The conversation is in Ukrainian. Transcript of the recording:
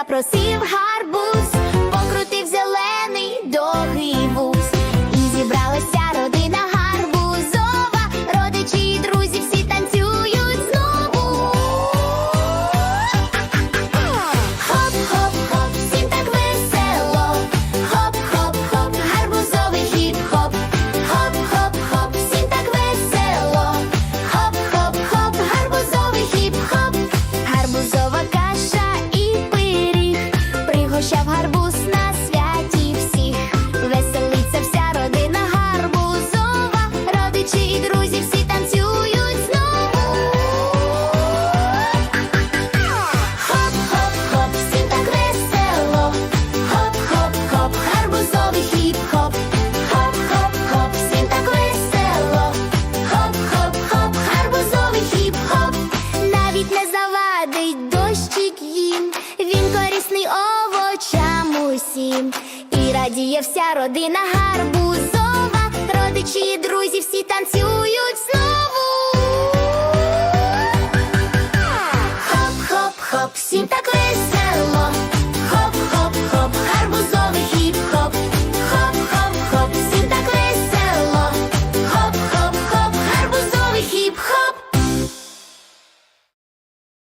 запросив гарно. кущик їм, він корисний овочам усім, і радіє вся родина гарбузова, родичі і друзі всі танцюють знову. Хоп, хоп, хоп, всім так.